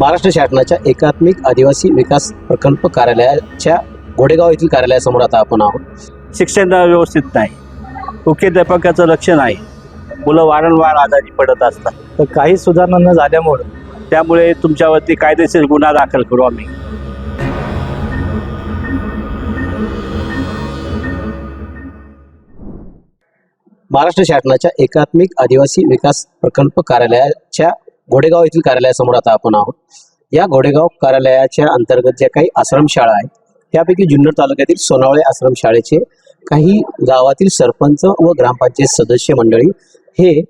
महाराष्ट्र शासनाच्या एकात्मिक आदिवासी विकास प्रकल्प कार्यालयाच्या घोडेगाव येथील कार्यालयासमोर आता आपण आहोत. शिक्षण व्यवस्थित नाही. मुख्याध्यापकाचं लक्ष नाही. मुलं वारंवार आजारी पडत असतात. तर काही सुधारणा न झाल्यामुळं त्यामुळे तुमच्यावरती कायदेशीर गुन्हा दाखल करू आम्ही. महाराष्ट्र शासनाच्या एकात्मिक आदिवासी विकास प्रकल्प कार्यालयाच्या घोडेगाव येथील कार्यालयासमोर आता आपण आहोत. या घोडेगाव कार्यालयाच्या अंतर्गत ज्या काही आश्रमशाळा आहेत त्यापैकी जुन्नर तालुक्यातील सोनावळे आश्रमशाळेचे काही गावातील सरपंच व ग्रामपंचायत सदस्य मंडळी हे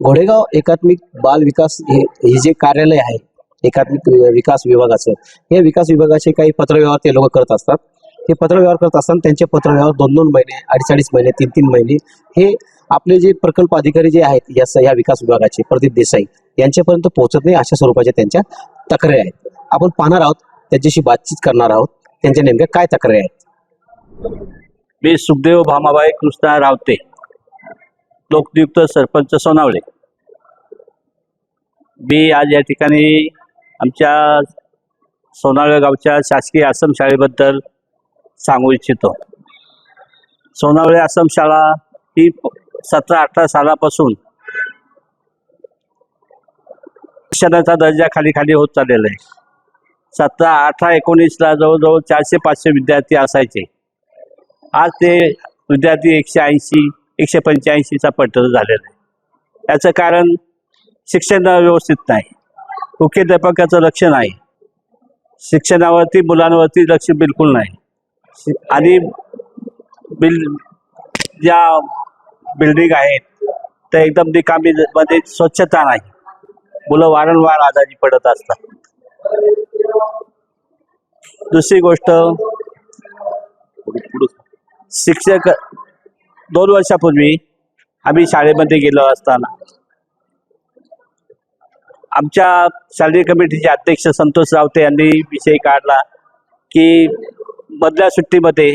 घोडेगाव एकात्मिक बाल विकास हे हे जे कार्यालय आहे एकात्मिक विकास विभागाचं हे विकास विभागाचे काही पत्रव्यवहार ते लोक करत असतात. हे पत्रव्यवहार करत असताना त्यांचे पत्रव्यवहार दोन दोन महिने अडीच अडीच महिने तीन तीन महिने हे आपले जे प्रकल्प अधिकारी जे आहेत या या विकास विभागाचे प्रदीप देसाई यांच्यापर्यंत पोहोचत नाही अशा स्वरूपाच्या त्यांच्या तक्रारी आहेत. आपण पाहणार आहोत त्यांच्याशी बातचीत करणार आहोत त्यांच्या नेमक्या काय तक्रारी आहेत. मी सुखदेव भामाबाई कृष्णा रावते लोकनियुक्त सरपंच सोनावळे. मी आज या ठिकाणी आमच्या सोनावळे गावच्या शासकीय आश्रमशाळेबद्दल सांगू इच्छितो. सोनावळे आश्रमशाळा ही सतरा अठरा सालापासून शिक्षणाचा दर्जा खाली खाली होत चाललेला आहे. सतरा अठरा एकोणीसला जवळजवळ चारशे पाचशे विद्यार्थी असायचे. आज ते विद्यार्थी एकशे ऐंशी एकशे पंच्याऐंशीचा पटर झालेला आहे. याचं कारण शिक्षण व्यवस्थित नाही. मुख्याध्यापकाचं लक्ष नाही. शिक्षणावरती मुलांवरती लक्ष बिलकुल नाही. शि- आणि बिल ज्या बिल्डिंग आहेत ते एकदम रिकामी मध्ये स्वच्छता नाही. मुलं वारंवार आजारी पडत असतात. दुसरी गोष्ट शिक्षक दोन वर्षापूर्वी आम्ही शाळेमध्ये गेलो असताना आमच्या शालेय कमिटीचे अध्यक्ष संतोष रावते यांनी विषय काढला की मधल्या सुट्टीमध्ये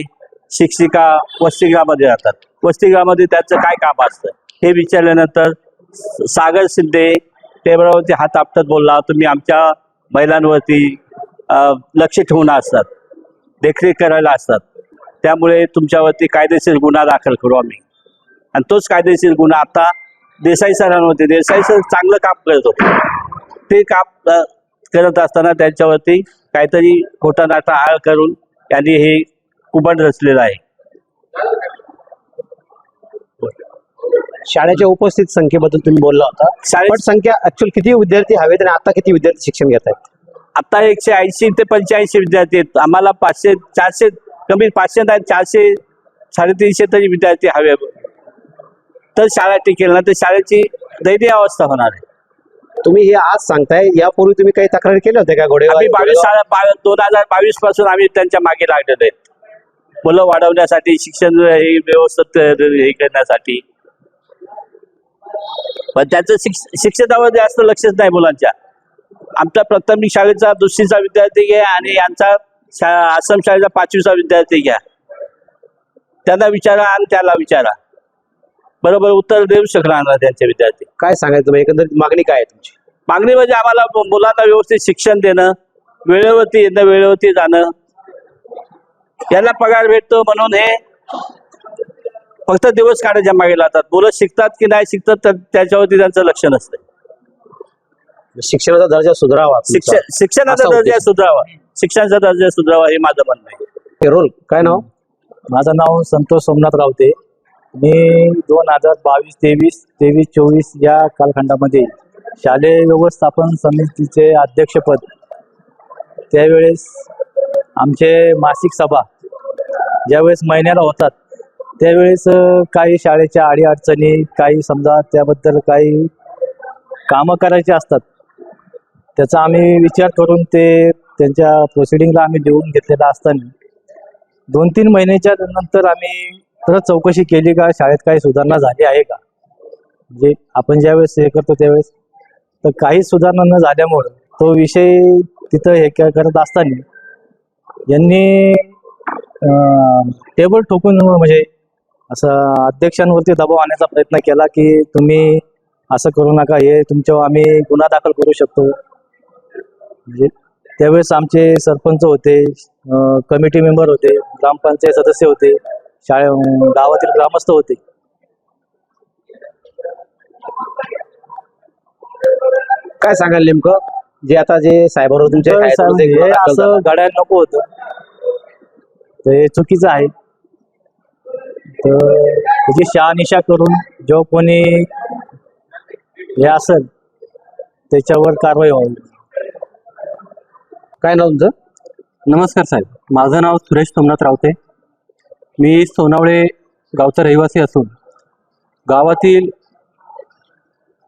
शिक्षिका वसतिगृहामध्ये जातात वसतिगृहामध्ये त्याचं काय काम असतं? हे विचारल्यानंतर सागर शिंदे टेबलावरती हात आपटत बोलला तुम्ही आमच्या महिलांवरती लक्ष ठेवून असतात. देखरेख करायला असतात. त्यामुळे तुमच्यावरती कायदेशीर गुन्हा दाखल करू आम्ही. आणि तोच कायदेशीर गुन्हा आता देसाई सरांवरती देसाई सर चांगलं काम करत. होते ते काम करत असताना त्यांच्यावरती काहीतरी खोटा नाटा आळ करून त्यांनी हे कुबड रचलेलं आहे. शाळेच्या उपस्थित संख्येबद्दल तुम्ही बोलला होता. शाळेत संख्या ऍक्च्युअल किती विद्यार्थी हवेत आणि आता किती विद्यार्थी शिक्षण घेत आहेत? आता एकशे ऐंशी ते पंच्याऐंशी विद्यार्थी आहेत. आम्हाला पाचशे चारशे कमी पाचशे नाही चारशे साडेतीनशे तरी विद्यार्थी हवे तर शाळा टिकेल ना तर शाळेची दयनीय अवस्था होणार आहे. तुम्ही हे आज सांगताय यापूर्वी तुम्ही काही तक्रारी केल्या होत्या का? आम्ही बावीस शाळा दोन हजार बावीसपासून आम्ही त्यांच्या मागे लागलेलो आहेत. मुलं वाढवण्यासाठी शिक्षण हे व्यवस्थित हे करण्यासाठी. पण त्याचं शिक्ष शिक्षणावर जास्त लक्षच नाही मुलांच्या. आमचा प्राथमिक शाळेचा दुसरीचा विद्यार्थी घ्या आणि यांचा शा आश्रम शाळेचा पाचवीचा विद्यार्थी घ्या. त्यांना विचारा आणि त्याला विचारा. बरोबर उत्तर देऊ शकणार ना त्यांचे विद्यार्थी. काय सांगायचं एकंदरीत मागणी काय आहे तुमची? मागणी म्हणजे आम्हाला मु- मुलांना व्यवस्थित शिक्षण देणं वेळेवरती येणं वेळेवरती जाणं. यांना पगार भेटतो म्हणून हे फक्त दिवस काढायच्या मागे लागतात मुलं शिकतात की नाही शिकतात तर त्याच्यावरती त्यांचं लक्ष नसतं. शिक्षणाचा दर्जा सुधारावा. शिक्षण शिक्षणाचा दर्जा. सुधारावा. शिक्षणाचा दर्जा सुधारावा हे माझं म्हणणं आहे. रोल काय नाव? माझं नाव संतोष सोमनाथ रावते मी दोन हजार बावीस तेवीस तेवीस चोवीस या कालखंडामध्ये शालेय व्यवस्थापन समितीचे अध्यक्षपद त्यावेळेस आमचे मासिक सभा ज्यावेळेस महिन्याला होतात त्यावेळेस काही शाळेच्या अडीअडचणी काही समजा त्याबद्दल काही कामं करायची असतात त्याचा आम्ही विचार करून ते त्यांच्या प्रोसिडिंगला आम्ही लिहून घेतलेला असताना दोन तीन महिन्याच्या नंतर आम्ही परत चौकशी केली का शाळेत काही सुधारणा झाली आहे का? जे आपण ज्यावेळेस हे करतो त्यावेळेस तर काही सुधारणा न झाल्यामुळं तो विषय तिथं हे करत असताना यांनी टेबल ठोकून म्हणजे असं अध्यक्षांवरती दबाव आणण्याचा प्रयत्न केला की तुम्ही असं करू नका हे तुमच्यावर आम्ही गुन्हा दाखल करू शकतो. म्हणजे त्यावेळेस आमचे सरपंच होते कमिटी मेंबर होते ग्रामपंचायत सदस्य होते शाळे गावातील ग्रामस्थ होते. काय सांगाल नेमकं? जे आता जे सायबर तुमच्या. असं घडायला नको होतं. हे चुकीचं आहे. तर त्याची शहानिशा करून जो कोणी हे असेल त्याच्यावर कारवाई व्हावी काय नाव तुमचं? नमस्कार साहेब. माझं नाव सुरेश सोमनाथ रावते. मी सोनावळे गावचा रहिवासी असून गावातील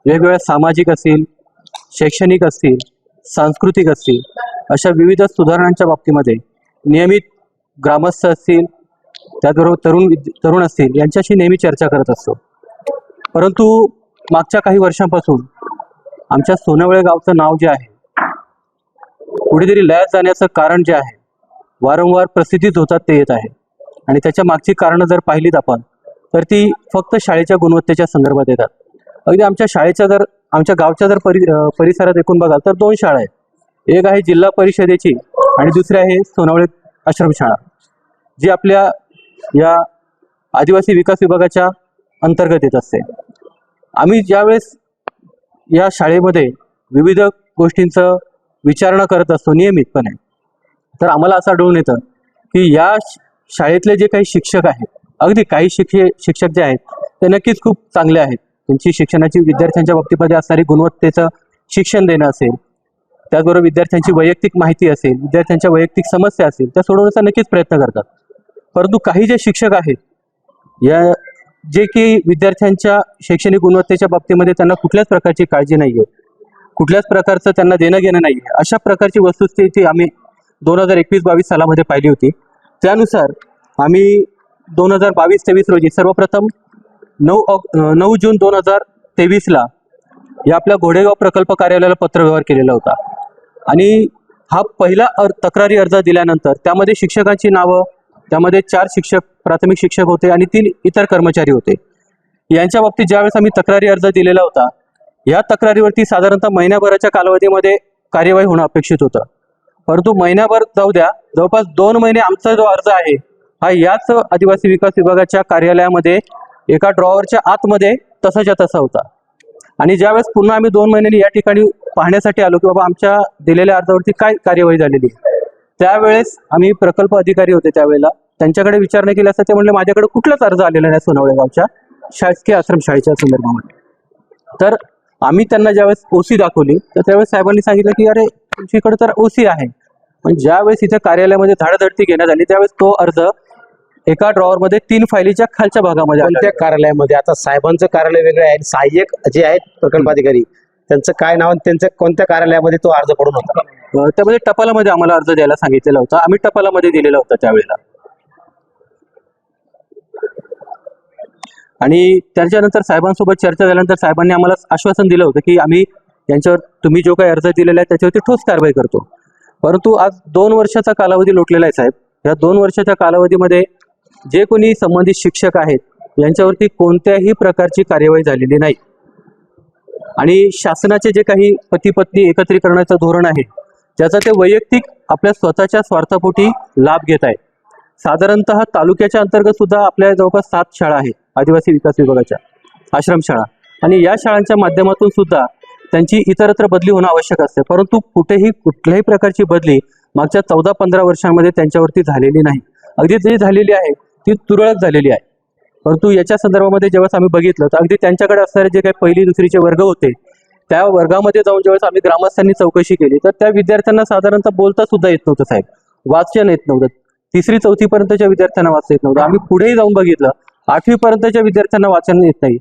वेगवेगळ्या सामाजिक असतील शैक्षणिक असतील सांस्कृतिक असतील अशा विविध सुधारणांच्या बाबतीमध्ये नियमित ग्रामस्थ असतील त्याचबरोबर तरुण तरुण असतील यांच्याशी नेहमी चर्चा करत असतो. परंतु मागच्या काही वर्षांपासून आमच्या सोनावळे गावचं नाव जे आहे कुठेतरी लयात जाण्याचं कारण जे आहे वारंवार प्रसिद्धीत होतात ते येत आहे. आणि त्याच्या मागची कारणं जर पाहिलीत आपण तर ती फक्त शाळेच्या गुणवत्तेच्या संदर्भात येतात. अगदी आमच्या शाळेच्या जर आमच्या गावच्या जर परि परिसरात एकूण बघाल तर दोन शाळा आहेत. एक आहे जिल्हा परिषदेची आणि दुसरी आहे सोनावळे आश्रमशाळा. जी आपल्या या आदिवासी विकास विभागाच्या अंतर्गत येत असते. आम्ही ज्यावेळेस या शाळेमध्ये विविध गोष्टींचं विचारणा करत असतो नियमितपणे तर आम्हाला असं आढळून येतं की या शाळेतले जे काही शिक्षक आहेत अगदी काही शिक्षे शिक्षक जे आहेत ते नक्कीच खूप चांगले आहेत. त्यांची शिक्षणाची विद्यार्थ्यांच्या बाबतीमध्ये असणारी गुणवत्तेचं शिक्षण देणं असेल त्याचबरोबर विद्यार्थ्यांची वैयक्तिक माहिती असेल विद्यार्थ्यांच्या वैयक्तिक समस्या असेल त्या सोडवण्याचा नक्कीच प्रयत्न करतात. परंतु काही जे शिक्षक आहेत या जे की विद्यार्थ्यांच्या शैक्षणिक गुणवत्तेच्या बाबतीमध्ये त्यांना कुठल्याच प्रकारची काळजी नाही आहे कुठल्याच प्रकारचं त्यांना देणं घेणं नाही आहे अशा प्रकारची वस्तुस्थिती आम्ही दोन हजार एकवीस बावीस सालामध्ये पाहिली होती. त्यानुसार आम्ही दोन हजार बावीस तेवीस रोजी सर्वप्रथम नऊ ऑग नऊ जून दोन हजार तेवीसला या आपल्या घोडेगाव प्रकल्प कार्यालयाला पत्रव्यवहार केलेला होता. आणि हा पहिला अर् तक्रारी अर्ज दिल्यानंतर त्यामध्ये शिक्षकांची नावं त्यामध्ये चार शिक्षक प्राथमिक शिक्षक होते आणि तीन इतर कर्मचारी होते. यांच्या बाबतीत ज्यावेळेस आम्ही तक्रारी अर्ज दिलेला होता या तक्रारीवरती साधारणतः महिन्याभराच्या कालावधीमध्ये कार्यवाही होणं अपेक्षित होतं. परंतु महिन्याभर जाऊ द्या जवळपास दोन महिने आमचा जो अर्ज आहे हा याच आदिवासी विकास विभागाच्या कार्यालयामध्ये एका ड्रॉवरच्या आतमध्ये तसाच्या तसा होता. आणि ज्यावेळेस पुन्हा आम्ही दोन महिन्यांनी या ठिकाणी पाहण्यासाठी आलो की बाबा आमच्या दिलेल्या अर्जावरती काय कार्यवाही झालेली त्यावेळेस आम्ही प्रकल्प अधिकारी होते त्यावेळेला. त्यांच्याकडे विचारणा केली असता ते म्हणले माझ्याकडे कुठलाच अर्ज आलेला नाही सोनावळे गावच्या शासकीय आश्रमशाळेच्या संदर्भामध्ये. तर आम्ही त्यांना ज्यावेळेस ओसी दाखवली तर त्यावेळेस साहेबांनी सांगितलं की अरे तुमच्याकडे तर ओसी आहे. पण ज्यावेळेस इथे कार्यालयामध्ये धाडधडती घेण्यात आली त्यावेळेस तो अर्ज एका ड्रॉवरमध्ये तीन फायलीच्या खालच्या भागामध्ये. कोणत्या कार्यालयामध्ये? आता साहेबांचं कार्यालय वेगळं आहे सहाय्यक जे आहेत प्रकल्पाधिकारी त्यांचं काय नाव आणि त्यांच्या कोणत्या कार्यालयामध्ये तो अर्ज पडून होता? अं, त्यामध्ये टपालामध्ये आम्हाला अर्ज द्यायला सांगितलेला होता. आम्ही टपालामध्ये दिलेला होता त्यावेळेला. आणि त्याच्यानंतर साहेबांसोबत चर्चा झाल्यानंतर साहेबांनी आम्हाला आश्वासन दिलं होतं की आम्ही यांच्यावर तुम्ही जो काही अर्ज दिलेला आहे त्याच्यावरती ठोस कारवाई करतो. परंतु आज दोन वर्षाचा कालावधी लोटलेला आहे साहेब. या दोन वर्षाच्या कालावधीमध्ये जे कोणी संबंधित शिक्षक आहेत यांच्यावरती कोणत्याही प्रकारची कार्यवाही झालेली नाही. आणि शासनाचे जे काही पती पत्नी एकत्रीकरणाचं धोरण आहे त्याचा ते वैयक्तिक आपल्या स्वतःच्या स्वार्थापोटी लाभ घेत आहेत. साधारणतः तालुक्याच्या अंतर्गत सुद्धा आपल्या जवळपास सात शाळा आहेत आदिवासी विकास विभागाच्या आश्रमशाळा आणि या शाळांच्या माध्यमातून सुद्धा त्यांची इतरत्र बदली होणं आवश्यक असते. परंतु कुठेही कुठल्याही प्रकारची बदली मागच्या चौदा पंधरा वर्षांमध्ये त्यांच्यावरती झालेली नाही. अगदी जी झालेली आहे ती तुरळक झालेली आहे. परंतु याच्या संदर्भामध्ये जेव्हा आम्ही बघितलं तर अगदी त्यांच्याकडे असणारे जे काही पहिली दुसरीचे वर्ग होते त्या वर्गामध्ये जाऊन ज्यावेळेस आम्ही ग्रामस्थांनी चौकशी केली तर त्या विद्यार्थ्यांना साधारणतः बोलता सुद्धा येत नव्हतं साहेब. वाचन येत नव्हतं. तिसरी चौथी पर्यंतच्या विद्यार्थ्यांना वाचता येत नव्हतं. आम्ही पुढेही जाऊन बघितलं. आठवी पर्यंतच्या विद्यार्थ्यांना वाचन येत नाही.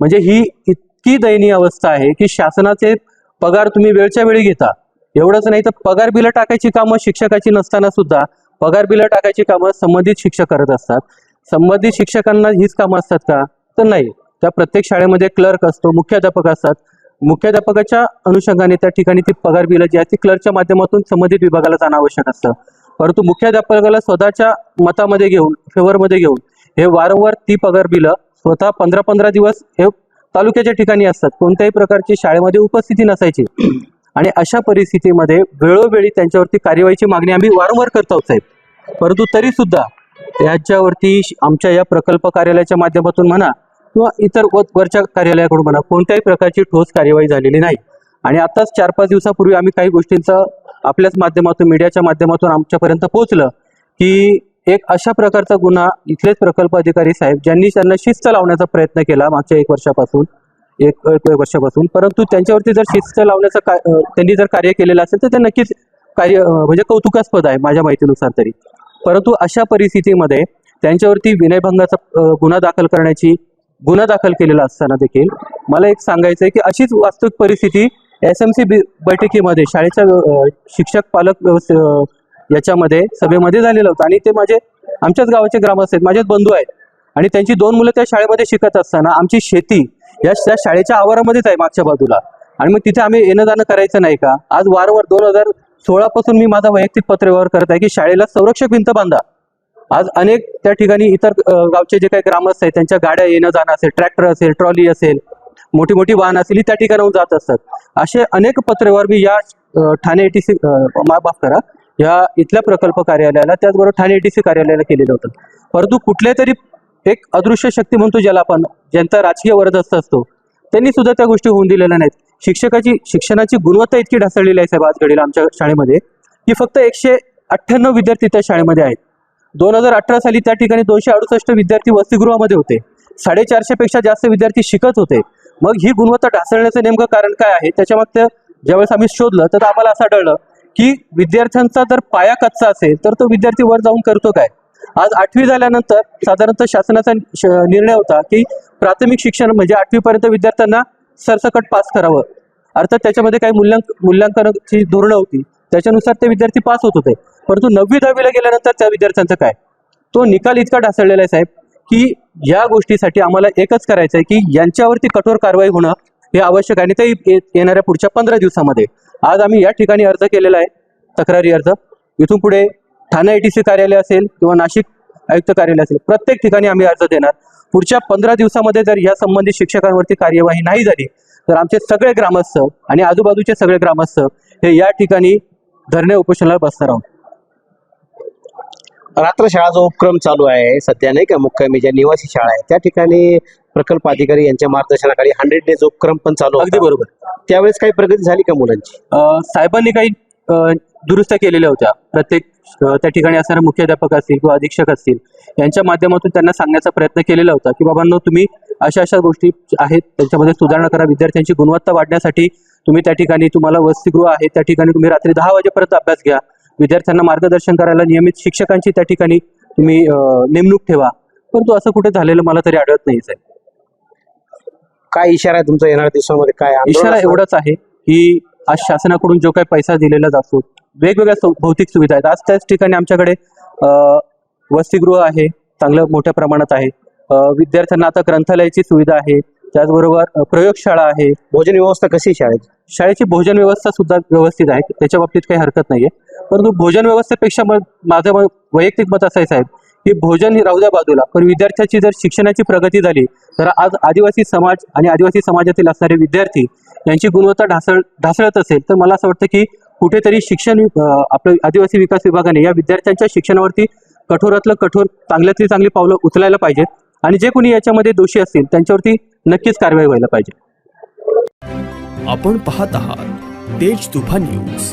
म्हणजे ही इतकी दयनीय अवस्था आहे की शासनाचे पगार तुम्ही वेळच्या वेळी घेता. एवढंच नाही तर पगार बिलं टाकायची कामं शिक्षकाची नसताना सुद्धा पगार बिलं टाकायची कामं संबंधित शिक्षक करत असतात. संबंधित शिक्षकांना हीच कामं असतात का? तर नाही. त्या प्रत्येक शाळेमध्ये क्लर्क असतो मुख्याध्यापक असतात. मुख्याध्यापकाच्या अनुषंगाने त्या ठिकाणी ती पगार बिलं जी आहेत ती क्लर्कच्या माध्यमातून संबंधित विभागाला जाणं आवश्यक असतं. परंतु मुख्याध्यापकाला स्वतःच्या मतामध्ये घेऊन फेवरमध्ये घेऊन हे वारंवार ती पगार बिलं स्वतः पंधरा पंधरा दिवस हे तालुक्याच्या ठिकाणी असतात. कोणत्याही प्रकारची शाळेमध्ये उपस्थिती नसायची. आणि अशा परिस्थितीमध्ये वेळोवेळी त्यांच्यावरती कार्यवाहीची मागणी आम्ही वारंवार करत आहोत साहेब. परंतु तरी सुद्धा त्याच्यावरती श- आमच्या या प्रकल्प कार्यालयाच्या माध्यमातून म्हणा किंवा इतर व- वरच्या कार्यालयाकडून म्हणा कोणत्याही प्रकारची ठोस कार्यवाही झालेली नाही. आणि आताच चार पाच दिवसापूर्वी आम्ही काही गोष्टींचं आपल्याच माध्यमातून मीडियाच्या माध्यमातून आमच्यापर्यंत पोहोचलं की एक अशा प्रकारचा गुन्हा इथलेच प्रकल्प अधिकारी साहेब ज्यांनी त्यांना शिस्त लावण्याचा प्रयत्न केला मागच्या एक वर्षापासून एक वर्षापासून. परंतु त्यांच्यावरती जर शिस्त लावण्याचं का त्यांनी जर कार्य केलेलं असेल तर ते नक्कीच कार्य म्हणजे कौतुकास्पद आहे माझ्या माहितीनुसार तरी. परंतु अशा परिस्थितीमध्ये त्यांच्यावरती विनयभंगाचा गुन्हा दाखल करण्याची गुन्हा दाखल केलेला असताना देखील मला एक सांगायचं आहे की अशीच वास्तविक परिस्थिती एस एम सी बैठकीमध्ये शाळेच्या शिक्षक पालक याच्यामध्ये सभेमध्ये झालेलं होतं. आणि ते माझे आमच्याच गावाचे ग्रामस्थ आहेत माझेच बंधू आहेत. आणि त्यांची दोन मुलं त्या शाळेमध्ये शिकत असताना आमची शेती या त्या शाळेच्या आवारामध्येच आहे मागच्या बाजूला. आणि मग तिथे आम्ही येणं जाणं करायचं नाही का? आज वारंवार दोन हजार सोळापासून मी माझा वैयक्तिक पत्रव्यवहार करत आहे की शाळेला संरक्षक भिंत बांधा. आज अनेक त्या ठिकाणी इतर गावचे जे काही ग्रामस्थ आहेत त्यांच्या गाड्या येणं जाणं असेल ट्रॅक्टर असेल ट्रॉली असेल मोठी मोठी वाहन असेल त्या ठिकाणाहून जात असतात. असे अनेक पत्रव्यवहार मी या अ, ठाणे एटीसी माफ करा या इथल्या प्रकल्प कार्यालयाला त्याचबरोबर ठाणे एटीसी कार्यालयाला केलेलं होतं. परंतु कुठल्या तरी एक अदृश्य शक्ती म्हणतो ज्याला आपण ज्यांचा राजकीय वरदस्त असतो त्यांनी सुद्धा त्या गोष्टी होऊन दिलेल्या नाहीत. शिक्षकाची शिक्षणाची गुणवत्ता इतकी ढासळलेली आहे साहेब आज घडीला आमच्या शाळेमध्ये की फक्त एकशे अठ्ठ्याण्णव विद्यार्थी त्या शाळेमध्ये आहेत. दोन हजार अठरा साली त्या ठिकाणी दोनशे अडुसष्ट विद्यार्थी वसतिगृहामध्ये होते. साडेचारशे पेक्षा जास्त विद्यार्थी शिकत होते. मग ही गुणवत्ता ढासळण्याचं नेमकं कारण काय आहे? त्याच्यामागचं ज्यावेळेस आम्ही शोधलं तर आम्हाला असं आढळलं की विद्यार्थ्यांचा जर पाया कच्चा असेल तर तो विद्यार्थी वर जाऊन करतो काय? आज आठवी झाल्यानंतर साधारणतः शासनाचा श- निर्णय होता की प्राथमिक शिक्षण म्हणजे आठवीपर्यंत विद्यार्थ्यांना सरसकट पास करावं. अर्थात त्याच्यामध्ये काही मूल्यांक मूल्यांकनाची धोरणं होती. त्याच्यानुसार ते विद्यार्थी पास होत होते. परंतु नववी दहावीला गेल्यानंतर त्या विद्यार्थ्यांचं काय? तो निकाल इतका ढासळलेला आहे साहेब. की या गोष्टीसाठी आम्हाला एकच करायचं आहे की यांच्यावरती कठोर कारवाई होणं हे आवश्यक आहे. आणि ते ये- येणाऱ्या पुढच्या पंधरा दिवसामध्ये. आज आम्ही या ठिकाणी अर्ज केलेला आहे तक्रारी अर्ज. इथून पुढे ठाणे आय कार्यालय असेल किंवा नाशिक आयुक्त कार्यालय असेल प्रत्येक ठिकाणी आम्ही अर्ज देणार. पुढच्या पंधरा दिवसामध्ये जर या संबंधित शिक्षकांवरती कार्यवाही नाही झाली तर आमचे सगळे ग्रामस्थ आणि आजूबाजूचे सगळे ग्रामस्थ हे या ठिकाणी धरणे उपोषणाला बसणार आहोत. रात्र शाळा जो उपक्रम चालू आहे सध्या नाही का मुक्कामी ज्या निवासी शाळा आहे त्या ठिकाणी प्रकल्प अधिकारी यांच्या मार्गदर्शनाखाली हंड्रेड डेज उपक्रम पण चालू अगदी. बरोबर. त्यावेळेस काही प्रगती झाली का मुलांची? अ, साहेबांनी काही अ, दुरुस्त्या केलेल्या होत्या. प्रत्येक अ, त्या ठिकाणी असणारे मुख्याध्यापक असतील किंवा अधीक्षक असतील यांच्या माध्यमातून त्यांना सांगण्याचा प्रयत्न केलेला होता की बाबांनो तुम्ही अशा अशा गोष्टी आहेत त्यांच्यामध्ये सुधारणा करा. विद्यार्थ्यांची गुणवत्ता वाढण्यासाठी तुम्ही त्या ठिकाणी तुम्हाला वसतिगृह आहे त्या ठिकाणी तुम्ही रात्री दहा वाजेपर्यंत अभ्यास घ्या. विद्यार्थ्यांना मार्गदर्शन करायला नियमित शिक्षकांची त्या ठिकाणी तुम्ही नेमणूक ठेवा. परंतु असं कुठे झालेलं मला तरी आढळत नाही साहेब. काय इशारा आहे तुमचा येणाऱ्या दिवसामध्ये? काय इशारा? एवढाच आहे की आज शासनाकडून जो काही पैसा दिलेला जातो वेगवेगळ्या भौतिक सुविधा आहेत. आज त्याच ठिकाणी आमच्याकडे वसतिगृह आहे चांगलं मोठ्या प्रमाणात आहे. विद्यार्थ्यांना आता ग्रंथालयाची सुविधा आहे. त्याचबरोबर प्रयोगशाळा आहे. भोजन व्यवस्था कशी शाळेची? शाळेची भोजन व्यवस्था सुद्धा व्यवस्थित आहे. त्याच्या बाबतीत काही हरकत नाहीये. परंतु भोजन व्यवस्थेपेक्षा मग माझं वैयक्तिक मत असं आहे साहेब की भोजन ही राहू द्या बाजूला. पण विद्यार्थ्याची जर शिक्षणाची प्रगती झाली तर आज आदिवासी समाज आणि आदिवासी समाजातील असणारे विद्यार्थी यांची गुणवत्ता ढासळ ढासळत असेल तर मला असं वाटतं की कुठेतरी शिक्षण आपलं आदिवासी विकास विभागाने या विद्यार्थ्यांच्या शिक्षणावरती कठोरातलं कठोर चांगल्यातली चांगली पावलं उचलायला पाहिजेत आणि जे कोणी याच्यामध्ये दोषी असतील त्यांच्यावरती नक्कीच कारवाई व्हायला पाहिजे. आपण पाहत आहात तेज तुफान न्यूज.